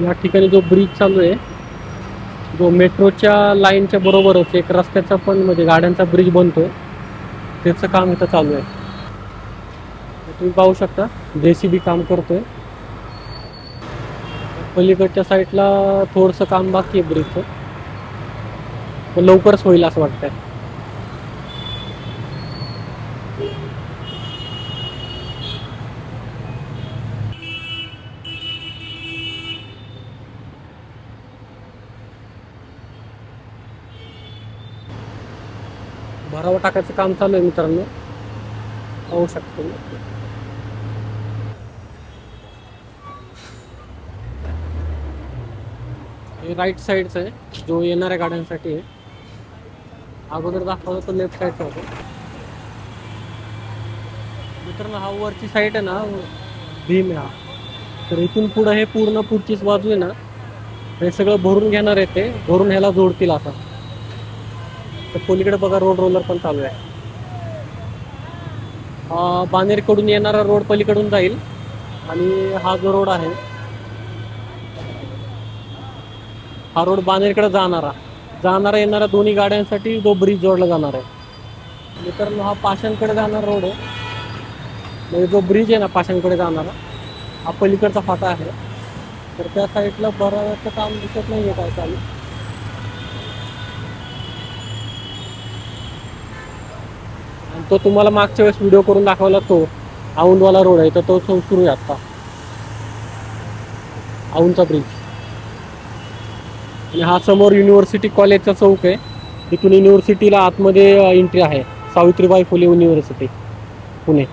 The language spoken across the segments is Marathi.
या ठिकाणी जो ब्रिज चालू आहे जो मेट्रोच्या लाईनच्या बरोबरच एक रस्त्याचा पण म्हणजे गाड्यांचा ब्रिज बनतो त्याचं काम इथं चालू आहे. तुम्ही पाहू शकता जे सी बी काम करतोय. पलीकडच्या साईडला थोडंसं काम बाकी आहे ब्रिजचं पण लवकरच होईल असं वाटतंय. भरावा टाकायचं काम चालू आहे मित्रांनो. पाहू शकतो हे राईट साईडचं आहे जो येणाऱ्या गाड्यांसाठी आहे. अगोदर दाखवलं तर लेफ्ट साईडचा होतो. मित्रांनो हा वरची साईड आहे ना भीम हा. तर इथून पुढं हे पूर्ण पुढचीच बाजू आहे ना. हे सगळं भरून घेणार आहे ते. भरून ह्याला जोडतील आता. तर पलीकडे बघा रोड रोलर पण चालू आहे. बानेरकडून येणारा रोड पलीकडून जाईल. आणि हा जो रोड आहे हा रोड बानेरकडे जाणारा. जाणारा येणारा दोन्ही गाड्यांसाठी जो ब्रिज जोडला जाणार आहे. मित्रांनो हा पाषाणकडे जाणारा रोड आहे. म्हणजे जो ब्रिज आहे ना पाषाणकडे जाणारा हा पलीकडचा फाटा आहे. तर त्या साईडला बराचं काम दिसत नाही आहे काय चालू. तो तुम्हाला मागच्या वेळेस व्हिडिओ करून दाखवला तो औंधवाला रोड आहे तर तो सुरू आहे आत्ता औंधचा ब्रिज आणि हा समोर युनिव्हर्सिटी कॉलेजचा चौक आहे. तिथून युनिव्हर्सिटीला आतमध्ये एंट्री आहे. सावित्रीबाई फुले युनिव्हर्सिटी पुणे.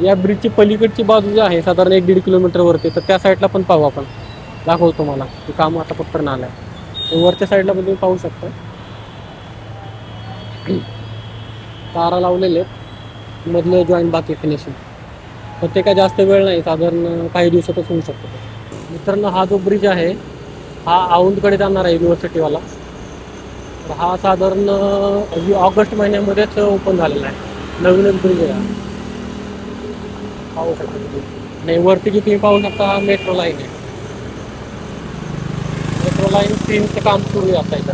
या ब्रिजची पलीकडची बाजू जी आहे साधारण एक दीड किलोमीटरवरती तर त्या साईडला पण पाहू आपण. दाखवतो तुम्हाला. ते काम आता फक्त आलं आहे वरच्या साईडला पण तुम्ही पाहू शकता. तारा लावलेले आहेत. मधले जॉईंट बाकी फिनिशिंग तर ते काय जास्त वेळ नाही साधारण काही दिवसातच होऊ शकतो मित्रांनो हा जो ब्रिज आहे हा औंधकडे जाणार आहे युनिव्हर्सिटीवाला तर हा साधारण ऑगस्ट महिन्यामध्येच ओपन झालेला आहे. नवीनच ब्रिज आहे पाहू शकता. नाही आणि वरती जी तुम्ही पाहू शकता हा मेट्रो लाईन आहे. मेट्रो लाईन तीनचं काम सुरू आहे आता इथं.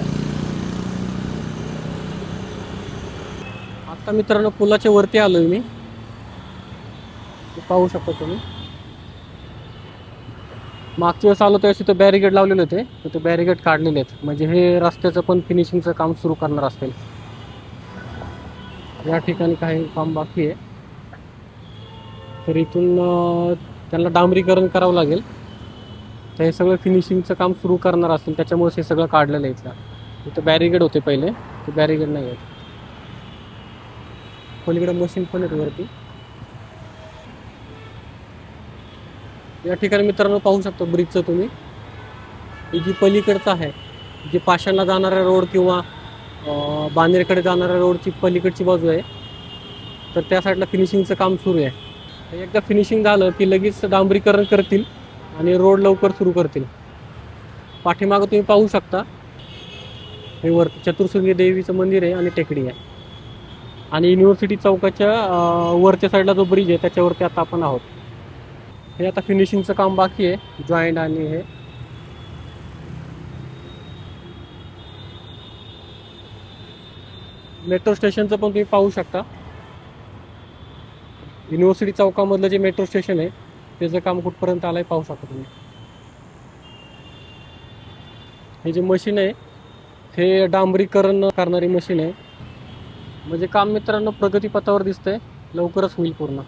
आता मित्रांनो पुलाच्या वरती आलोय मी. पाहू शकता तुम्ही. मागच्या वेळेस आलो त्यावेळेस तिथं बॅरिगेड लावलेले होते. तिथे बॅरिगेड काढलेले आहेत. म्हणजे हे रस्त्याचं पण फिनिशिंगचं काम सुरू करणार असतील. या ठिकाणी काही काम बाकी आहे. तर इथून त्यांना डांबरीकरण करावं लागेल. तर हे सगळं फिनिशिंगचं काम सुरू करणार असेल त्याच्यामुळे हे सगळं काढलेलं आहे इथलं. इथं बॅरिगेड होते पहिले ते बॅरिगेड नाही आहेत. पलीकडे मशीन पण आहेत वरती. या ठिकाणी मित्रांनो पाहू शकतो ब्रिजचं तुम्ही. ही जी पलीकडचं आहे जी पाषाणला जाणारा रोड किंवा बांदेरकडे जाणाऱ्या रोडची पलीकडची बाजू आहे. तर त्या साईडला फिनिशिंगचं काम सुरू आहे. एकदा फिनिशिंग झालं की लगेच डांबरीकरण करतील आणि रोड लवकर सुरू करतील. पाठीमागं तुम्ही पाहू शकता हे वर चतुर्सुंगी देवीचं मंदिर आहे आणि टेकडी आहे. आणि युनिव्हर्सिटी चौकाच्या वरच्या साईडला जो ब्रिज आहे त्याच्यावरती आता आपण आहोत. हे आता फिनिशिंगचं काम बाकी आहे जॉईंट आणि हे. मेट्रो स्टेशनचं पण तुम्ही पाहू शकता. युनिव्हर्सिटी चौकामधलं जे मेट्रो स्टेशन आहे त्याचं काम कुठपर्यंत आलं आहे पाहू शकता तुम्ही. हे जे मशीन आहे हे डांबरीकरण करणारी मशीन आहे. म्हणजे काम मित्रांनो प्रगतीपथावर दिसतंय लवकरच होईल पूर्ण.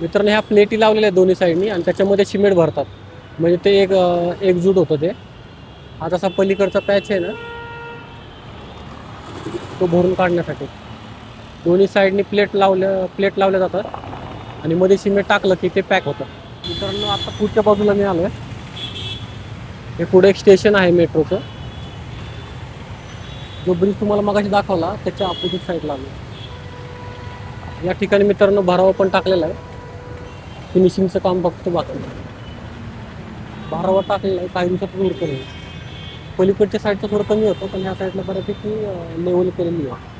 मित्रांनो ह्या प्लेटी लावलेल्या आहेत दोन्ही साईडनी आणि त्याच्यामध्ये सिमेंट भरतात. म्हणजे ते एक एकजूट होतं ते. हा जसा पलीकडचा पॅच आहे ना तो भरून काढण्यासाठी. दोन्ही साईडने प्लेट लावल्या प्लेट लावल्या जातात. आणि मध्ये सिमेंट टाकलं की ते पॅक होतं. मित्रांनो आता पुढच्या बाजूला मी आहे हे पुढे एक स्टेशन आहे मेट्रोचं. जो ब्रिज तुम्हाला मगाशी दाखवला त्याच्या अपोजिट साईडला आलो या ठिकाणी मित्रांनो भरावा पण टाकलेला आहे. फिनिशिंगचं काम बघतो बाकी. भरावा टाकलेला आहे काही दिवसात उरकलं पलीकडच्या साईडचं थोडं कमी होतं पण ह्या साईडला बऱ्यापैकी लेवल केलेली आहे.